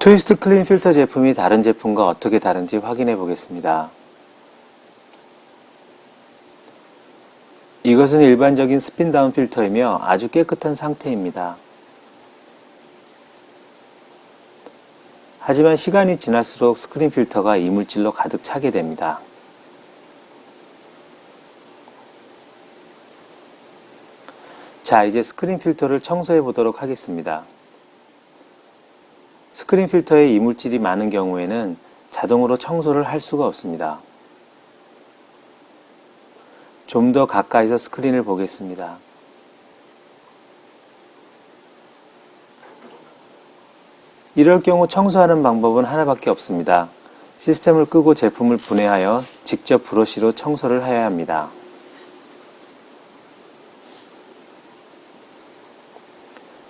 트위스트 클린 필터 제품이 다른 제품과 어떻게 다른지 확인해 보겠습니다. 이것은 일반적인 스핀 다운 필터이며 아주 깨끗한 상태입니다. 하지만 시간이 지날수록 스크린 필터가 이물질로 가득 차게 됩니다. 자, 이제 스크린 필터를 청소해 보도록 하겠습니다. 스크린 필터에 이물질이 많은 경우에는 자동으로 청소를 할 수가 없습니다. 좀 더 가까이서 스크린을 보겠습니다. 이럴 경우 청소하는 방법은 하나밖에 없습니다. 시스템을 끄고 제품을 분해하여 직접 브러쉬로 청소를 해야 합니다.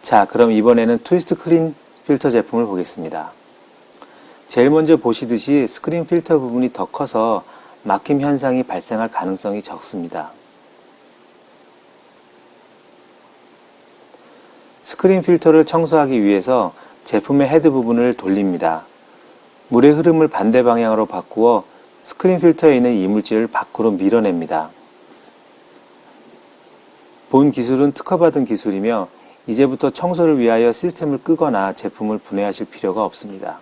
자, 그럼 이번에는 트위스트 클린 필터 제품을 보겠습니다. 제일 먼저 보시듯이 스크린 필터 부분이 더 커서 막힘 현상이 발생할 가능성이 적습니다. 스크린 필터를 청소하기 위해서 제품의 헤드 부분을 돌립니다. 물의 흐름을 반대 방향으로 바꾸어 스크린 필터에 있는 이물질을 밖으로 밀어냅니다. 본 기술은 특허받은 기술이며 이제부터 청소를 위하여 시스템을 끄거나 제품을 분해하실 필요가 없습니다.